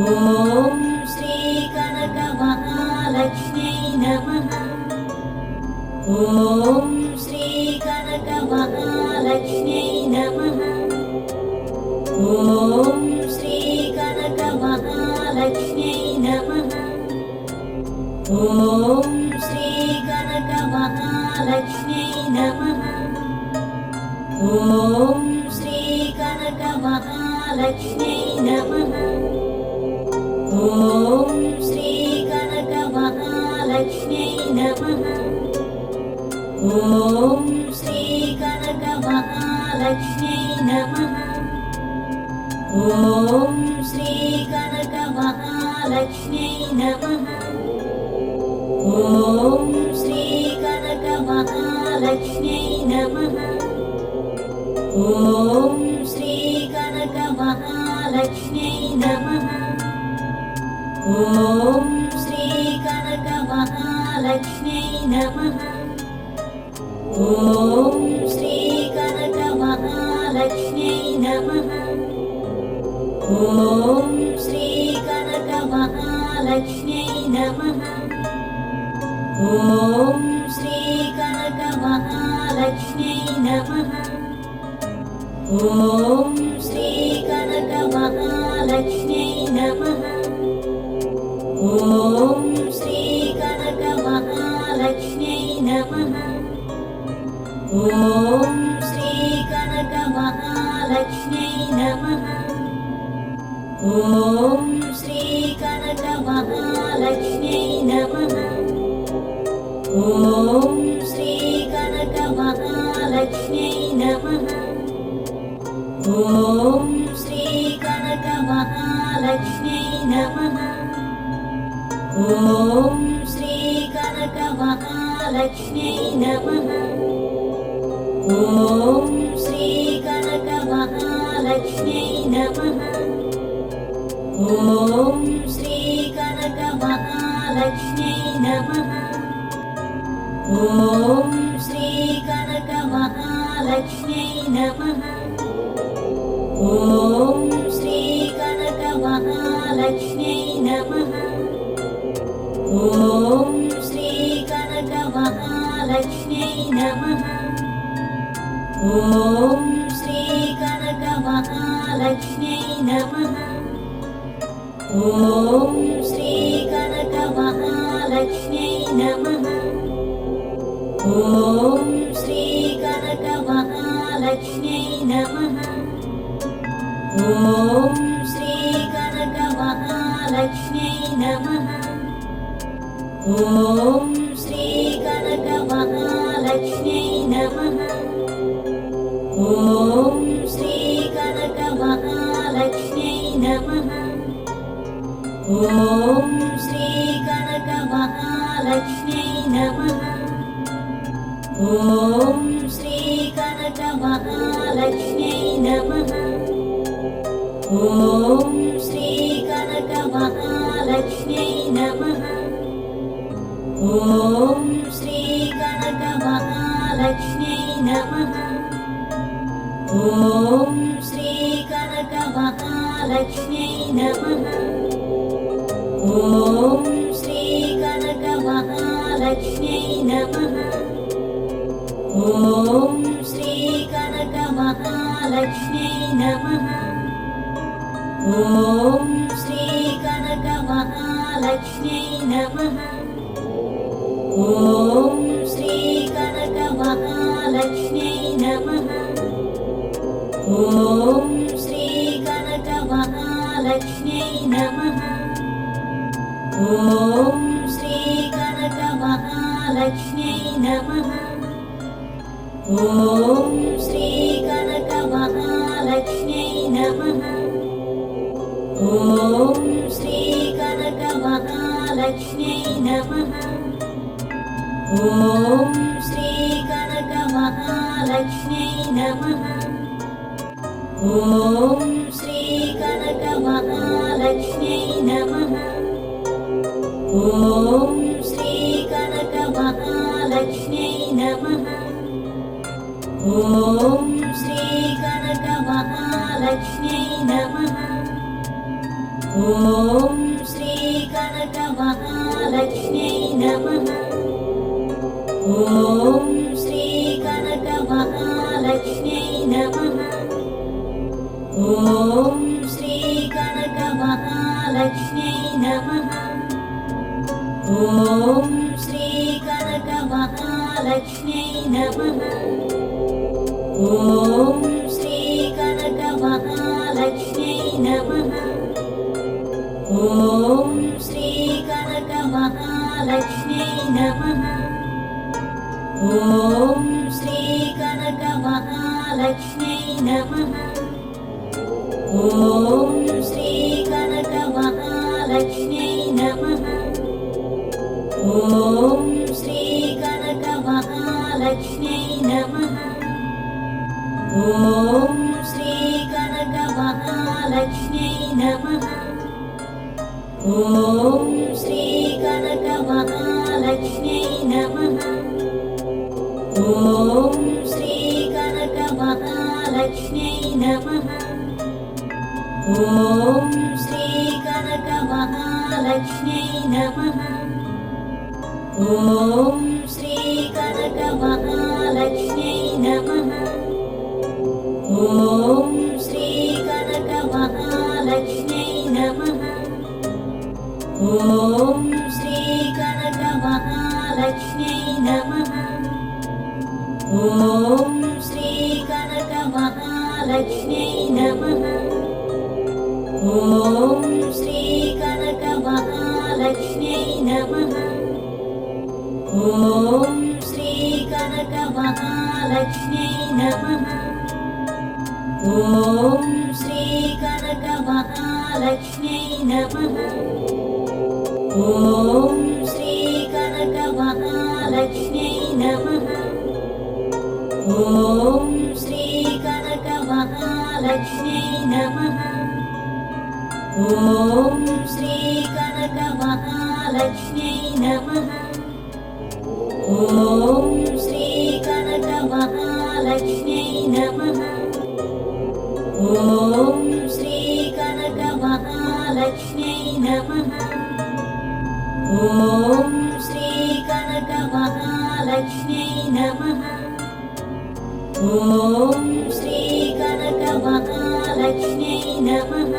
ॐ श्रीकनकमहालक्ष्म्यै नमः। ॐ श्रीकनकमहालक्ष्म्यै नमः। ॐ श्रीकनकमहालक्ष्म्यै नमः। ॐ श्रीकनकमहालक्ष्म्यै नमः। ॐ श्रीकनकमहालक्ष्म्यै नमः ॐ श्रीकनकमहालक्ष्म्यै नमः। ॐ श्रीकनकमहालक्ष्म्यै नमः। ॐ श्रीकनकमहालक्ष्म्यै नमः। ॐ श्रीकनकमहालक्ष्म्यै नमः। ॐ श्रीकनकमहालक्ष्म्यै नमः ॐ श्रीकनकमहालक्ष्म्यै नमः। ॐ श्रीकनकमहालक्ष्म्यै नमः। ॐ श्रीकनकमहालक्ष्म्यै नमः। ॐ श्रीकनकमहालक्ष्म्यै नमः। ॐ श्रीकनकमहालक्ष्म्यै नमः ॐ श्रीकनकमहालक्ष्म्यै नमः। ॐ श्रीकनकमहालक्ष्म्यै नमः। ॐ श्रीकनकमहालक्ष्म्यै नमः। ॐ श्रीकनकमहालक्ष्म्यै नमः। ॐ ॐ श्रीकनकमहालक्ष्म्यै नमः। ॐ श्रीकनकमहालक्ष्म्यै नमः। ॐ श्रीकनकमहालक्ष्म्यै नमः। ॐ श्रीकनकमहालक्ष्म्यै नमः। ॐ श्रीकनकमहालक्ष्म्यै नमः ॐ श्रीकनकमहालक्ष्म्यै नमः। ॐ श्रीकनकमहालक्ष्म्यै नमः। ॐ श्रीकनकमहालक्ष्म्यै नमः। ॐ श्रीकनकमहालक्ष्म्यै नमः। ॐ ॐ श्रीकनकमहालक्ष्म्यै नमः। ॐ श्रीकनकमहालक्ष्म्यै नमः। ॐ श्रीकनकमहालक्ष्म्यै नमः। ॐ श्रीकनकमहालक्ष्म्यै नमः। ॐ श्रीकनकमहालक्ष्म्यै नमः ॐ श्रीकनकमहालक्ष्म्यै नमः। ॐ श्रीकनकमहालक्ष्म्यै नमः। ॐ श्रीकनकमहालक्ष्म्यै नमः। ॐ श्रीकनकमहालक्ष्म्यै नमः। ॐ श्रीकनकमहालक्ष्म्यै नमः ఓం శ్రీ కనక మహాలక్ష్మీ నమ. ఓం శ్రీ కనక మహాలక్ష్మీ నమ. ఓం శ్రీ కనక మహాలక్ష్మీ నమ. ॐ श्रीकनकमहालक्ष्म्यै नमः। ॐ श्रीकनकमहालक्ष्म्यै नमः। ॐ श्रीकनकमहालक्ष्म्यै नमः। ॐ श्रीकनकमहालक्ष्म्यै नमः। ॐ श्रीकनकमहालक्ष्म्यै नमः ॐ श्रीकनकमहालक्ष्म्यै नमः। ॐ श्रीकनकमहालक्ष्म्यै नमः। ॐ श्रीकनकमहालक्ष्म्यै नमः। ॐ श्रीकनकमहालक्ष्म्यै नमः। ॐ श्रीकनकमहालक्ष्म्यै नमः ॐ श्रीकनकमहालक्ष्म्यै नमः। ॐ श्रीकनकमहालक्ष्म्यै नमः। ॐ श्रीकनकमहालक्ष्म्यै नमः। ॐ श्रीकनकमहालक्ष्म्यै नमः। ॐ श्रीकनकमहालक्ष्म्यै नमः ఓం శ్రీ కనక మహాలక్ష్మై నమ. ఓం శ్రీ కనక మహాలక్ష్మై నమ. ఓం नमः। ॐ श्रीकनकमहालक्ष्म्यै नमः। ॐ श्रीकनकमहालक्ष्म्यै नमः। ॐ श्रीकनकमहालक्ष्म्यै नमः। ॐ श्रीकनकमहालक्ष्म्यै नमः। ॐ श्रीकनकमहालक्ष्म्यै नमः ॐ श्रीकनकमहालक्ष्म्यै नमः ॐ श्रीकनकमहालक्ष्म्यै नमः ॐ श्रीकनकमहालक्ष्म्यै नमः ॐ श्रीकनकमहालक्ष्म्यै नमः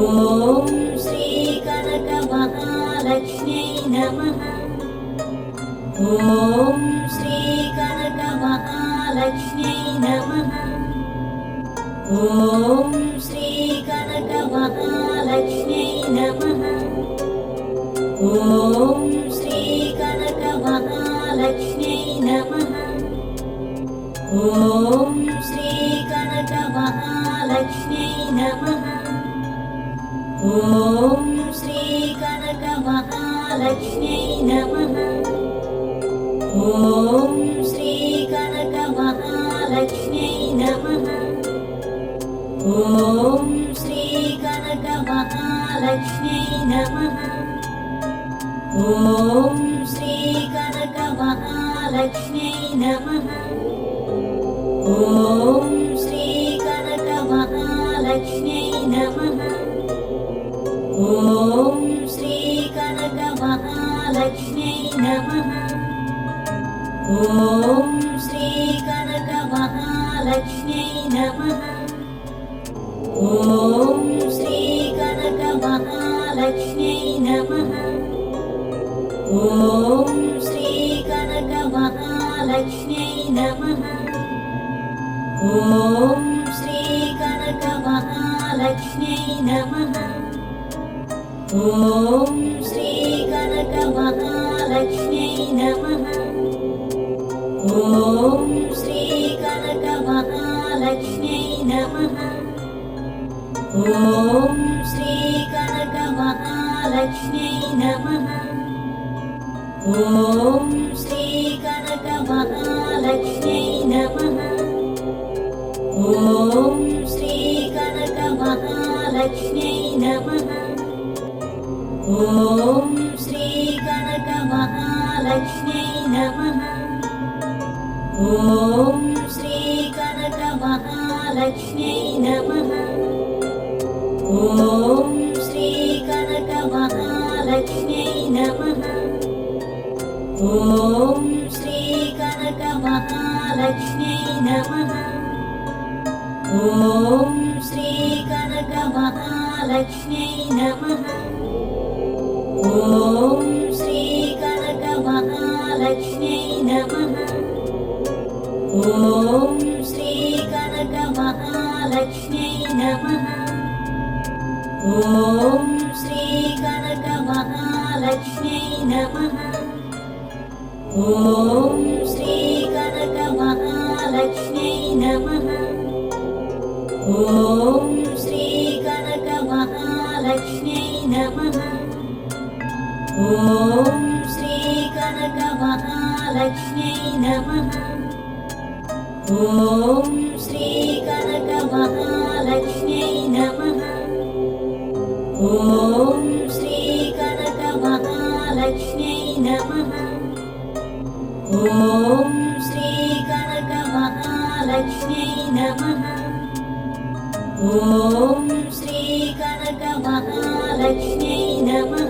ॐ श्रीकनकमहालक्ष्म्यै नमः। ॐ श्रीकनकमहालक्ष्म्यै नमः। ॐ श्रीकनकमहालक्ष्म्यै नमः। ॐ श्रीकनकमहालक्ष्म्यै नमः। ॐ श्रीकनकमहालक्ष्म्यै नमः। ॐ श्रीकनकमहालक्ष्म्यै नमः। ॐ श्रीकनकमहालक्ष्म्यै नमः। ॐ श्रीकनकमहालक्ष्म्यै नमः। ॐ श्रीकनकमहालक्ष्म्यै नमः। ॐ श्रीकनकमहालक्ष्म्यै नमः। ॐ ॐ श्रीकनकमहालक्ष्म्यै नमः। ॐ श्रीकनकमहालक्ष्म्यै नमः। ॐ श्रीकनकमहालक्ष्म्यै नमः। ॐ श्रीकनकमहालक्ष्म्यै नमः। ॐ श्रीकनकमहालक्ष्म्यै नमः ॐ श्रीकनकमहालक्ष्म्यै नमः। ॐ श्रीकनकमहालक्ष्म्यै नमः। ॐ श्रीकनकमहालक्ष्म्यै नमः। ॐ श्रीकनकमहालक्ष्म्यै नमः। ॐ श्रीकनकमहालक्ष्म्यै नमः ॐ श्रीकनकमहालक्ष्म्यै नमः। ॐ श्रीकनकमहालक्ष्म्यै नमः। ॐ श्रीकनकमहालक्ष्म्यै नमः। ॐ श्रीकनकमहालक्ष्म्यै नमः श्रीकनकमहालक्ष्म्यै नमः ॐ श्रीकनकमहालक्ष्म्यै नमः ॐ श्रीकनकमहालक्ष्म्यै नमः ॐ श्रीकनकमहालक्ष्म्यै नमः ॐ श्रीकनकमहालक्ष्म्यै नमः ॐ श्रीकनकमहालक्ष्म्यै नमः। ॐ श्रीकनकमहालक्ष्म्यै नमः। ॐ श्रीकनकमहालक्ष्म्यै नमः। ॐ श्रीकनकमहालक्ष्म्यै नमः